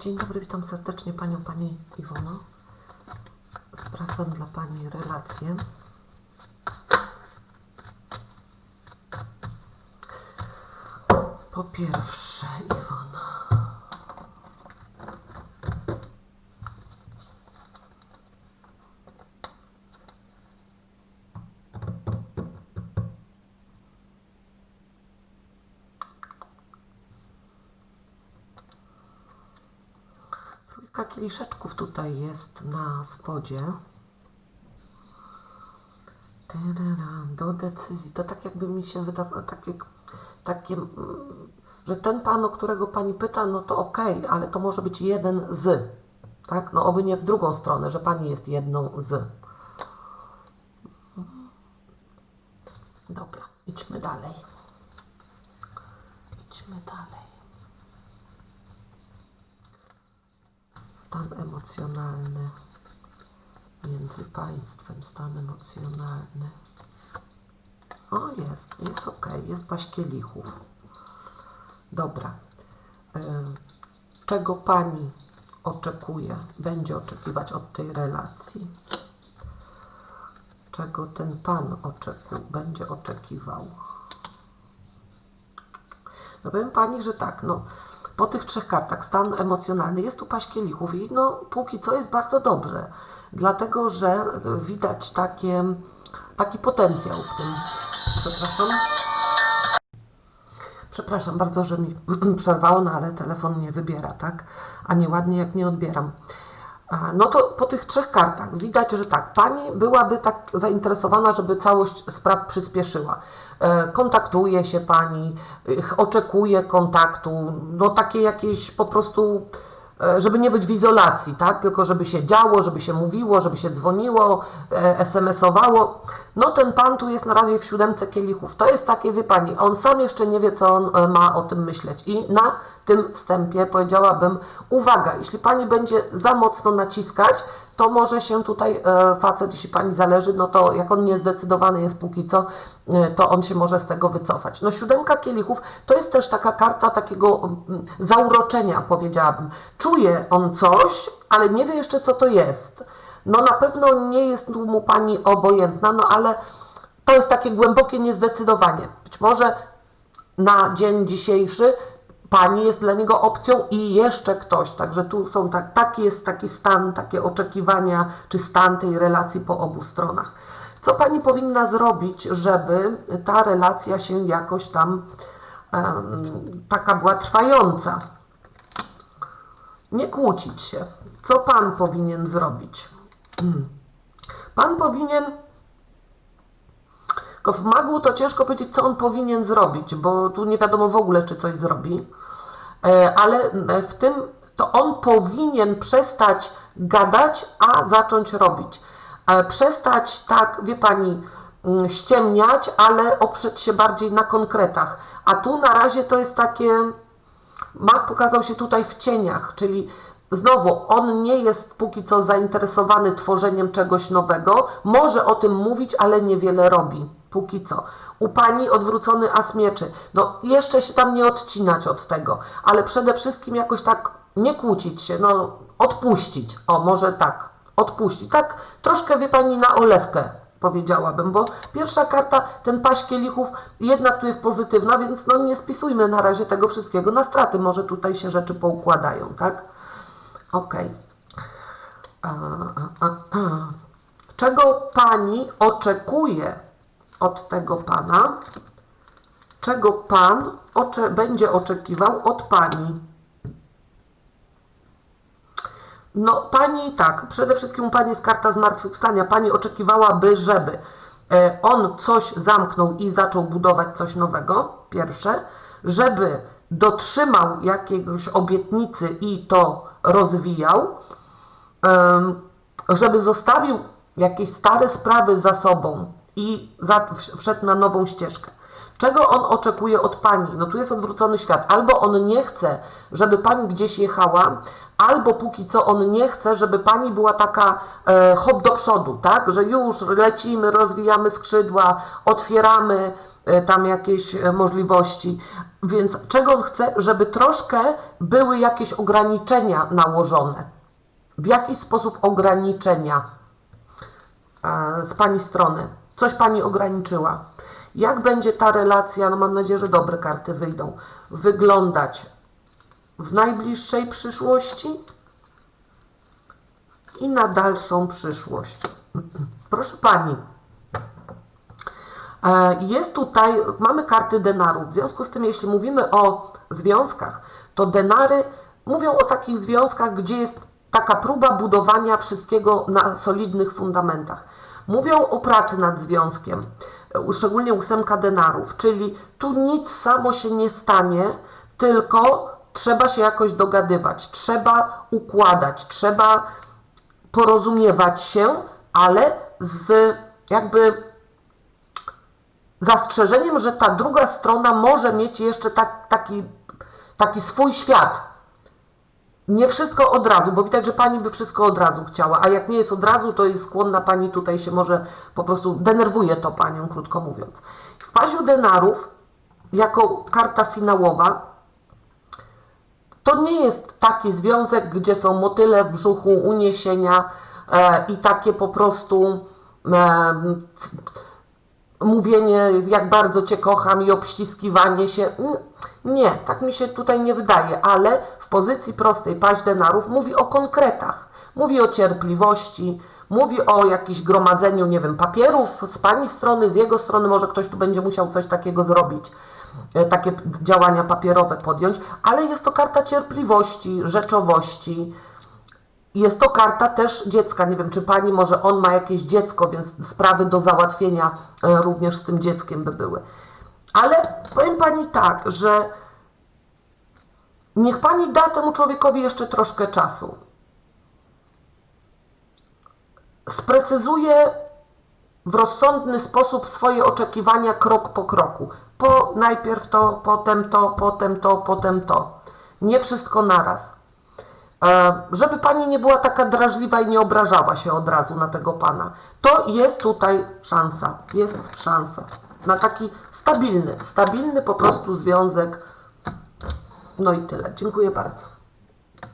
Dzień dobry, witam serdecznie Panią, Pani Iwono. Sprawdzam dla Pani relację. Po pierwsze, Iwona. Kieliszeczków tutaj jest na spodzie. Do decyzji. To tak jakby mi się wydawało, takie, takie, mm, że ten pan, o którego pani pyta, no to okej, ale to może być jeden z. Tak? No oby nie w drugą stronę, że pani jest jedną z. Dobra, idźmy dalej. Idźmy dalej. Stan emocjonalny między państwem, stan emocjonalny. O, jest, jest ok, jest paść kielichów. Dobra. Ym, Czego pani oczekuje, będzie oczekiwać od tej relacji? Czego ten pan oczeku, będzie oczekiwał? No powiem Pani, że tak, no po tych trzech kartach stan emocjonalny jest tu paść kielichów i no póki co jest bardzo dobrze, dlatego że widać takie, taki potencjał w tym. Przepraszam. Przepraszam bardzo, że mi przerwało, no ale telefon nie wybiera, tak? A nieładnie jak nie odbieram. No to po tych trzech kartach widać, że tak, pani byłaby tak zainteresowana, żeby całość spraw przyspieszyła. E, Kontaktuje się pani, y, oczekuje kontaktu, no takie jakieś po prostu, e, żeby nie być w izolacji, tak? Tylko żeby się działo, żeby się mówiło, żeby się dzwoniło, e, SMS-owało. No ten pan tu jest na razie w siódemce kielichów. To jest takie, wie pani, on sam jeszcze nie wie, co on e, ma o tym myśleć. I na tym wstępie powiedziałabym, uwaga, jeśli pani będzie za mocno naciskać, to może się tutaj e, facet, jeśli pani zależy, no to jak on niezdecydowany jest póki co, e, to on się może z tego wycofać. No siódemka kielichów to jest też taka karta takiego mm, zauroczenia, powiedziałabym. Czuje on coś, ale nie wie jeszcze, co to jest. No na pewno nie jest mu pani obojętna, no ale to jest takie głębokie niezdecydowanie. Być może na dzień dzisiejszy pani jest dla niego opcją i jeszcze ktoś. Także tu są tak, taki jest taki stan, takie oczekiwania, czy stan tej relacji po obu stronach. Co pani powinna zrobić, żeby ta relacja się jakoś tam em, taka była trwająca? Nie kłócić się. Co pan powinien zrobić? Pan powinien tylko w magu to ciężko powiedzieć, co on powinien zrobić, bo tu nie wiadomo w ogóle, czy coś zrobi. E, Ale e, w tym to on powinien przestać gadać, a zacząć robić. E, Przestać tak, wie pani, mm, ściemniać, ale oprzeć się bardziej na konkretach. A tu na razie to jest takie. Mak pokazał się tutaj w cieniach, czyli znowu on nie jest póki co zainteresowany tworzeniem czegoś nowego, może o tym mówić, ale niewiele robi. Póki co. U pani odwrócony as mieczy. No jeszcze się tam nie odcinać od tego, ale przede wszystkim jakoś tak nie kłócić się, no odpuścić. O, może tak, odpuścić. Tak troszkę wie pani na olewkę powiedziałabym, bo pierwsza karta, ten paść kielichów, jednak tu jest pozytywna, więc no nie spisujmy na razie tego wszystkiego na straty. Może tutaj się rzeczy poukładają, tak? Okej. A. Czego pani oczekuje od tego pana? Czego pan ocze będzie oczekiwał od pani? No, pani tak, przede wszystkim pani jest karta zmartwychwstania. Pani oczekiwałaby, żeby e, on coś zamknął i zaczął budować coś nowego, pierwsze, żeby dotrzymał jakiegoś obietnicy i to rozwijał, żeby zostawił jakieś stare sprawy za sobą i wszedł na nową ścieżkę. Czego on oczekuje od pani? No tu jest odwrócony świat. Albo on nie chce, żeby pani gdzieś jechała, albo póki co on nie chce, żeby pani była taka e, hop do przodu, tak? Że już lecimy, rozwijamy skrzydła, otwieramy, e, tam jakieś e, możliwości. Więc czego on chce? Żeby troszkę były jakieś ograniczenia nałożone. W jaki sposób ograniczenia e, z Pani strony? Coś Pani ograniczyła. Jak będzie ta relacja, no mam nadzieję, że dobre karty wyjdą, wyglądać w najbliższej przyszłości i na dalszą przyszłość. Proszę Pani, e, jest tutaj, mamy karty denarów. W związku z tym, jeśli mówimy o związkach, to denary mówią o takich związkach, gdzie jest taka próba budowania wszystkiego na solidnych fundamentach. Mówią o pracy nad związkiem, szczególnie ósemka denarów, czyli tu nic samo się nie stanie, tylko trzeba się jakoś dogadywać, trzeba układać, trzeba porozumiewać się, ale z jakby zastrzeżeniem, że ta druga strona może mieć jeszcze tak, taki, taki swój świat. Nie wszystko od razu, bo widać, że pani by wszystko od razu chciała, a jak nie jest od razu, to jest skłonna pani tutaj się może po prostu denerwuje to panią, krótko mówiąc. W paziu denarów, jako karta finałowa, to nie jest taki związek, gdzie są motyle w brzuchu, uniesienia e, i takie po prostu e, mówienie, jak bardzo Cię kocham i obściskiwanie się. Nie, tak mi się tutaj nie wydaje, ale pozycji prostej paź denarów mówi o konkretach. Mówi o cierpliwości, mówi o jakimś gromadzeniu, nie wiem, papierów z Pani strony, z jego strony, może ktoś tu będzie musiał coś takiego zrobić e, takie działania papierowe podjąć, ale jest to karta cierpliwości, rzeczowości. Jest to karta też dziecka. Nie wiem, czy pani, może on ma jakieś dziecko, więc sprawy do załatwienia e, również z tym dzieckiem by były. Ale powiem pani tak, że niech pani da temu człowiekowi jeszcze troszkę czasu. Sprecyzuje w rozsądny sposób swoje oczekiwania krok po kroku. Po najpierw to, potem to, potem to, potem to. Nie wszystko naraz. E, żeby pani nie była taka drażliwa i nie obrażała się od razu na tego pana. To jest tutaj szansa. Jest szansa na taki stabilny, stabilny po prostu związek. No i tyle. Dziękuję bardzo.